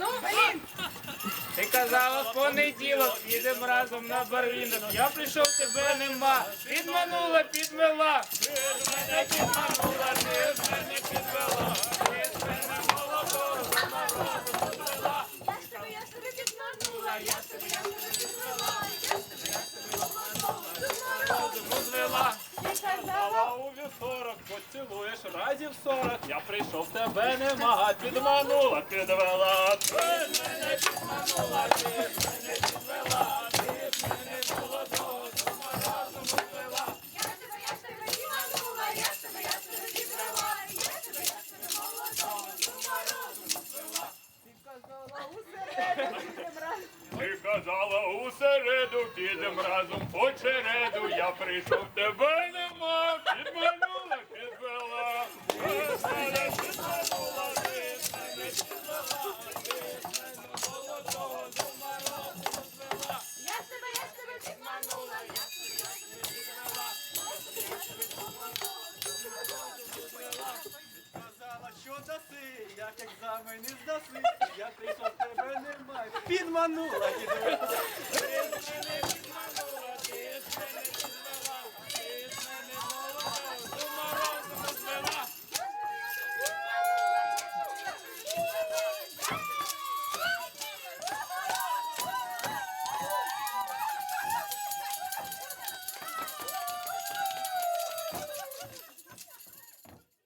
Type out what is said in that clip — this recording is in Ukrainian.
Ну, блін! Ти казала в понеділок, їдемо разом на барвінок. Я прийшов, тебе нема. Підманула, підвела. Ти з мене підманула, ти з мене підвела. Ти з мене молодого. Я ж тебе, я ж тебе підманула, я ж тебе, А у вівторок поцілуєш разів сорок. Я прийшов, тебе нема, підманула, підвела. Ти мене підманула, ти мене підвела. Ти я тебе, я тебе підманула, я тебе, я я тебе, я тебе молодого заморозу Ти казала у середу, підем разом по череду. Я прийшов, тебе нема, підвела. Ти. Ти з мене молодого заморозу підвела. Я ж тебе підманула, екзамени здаси, я прийшов, тебе немає. Підманула, підвела. Ти мене підманула,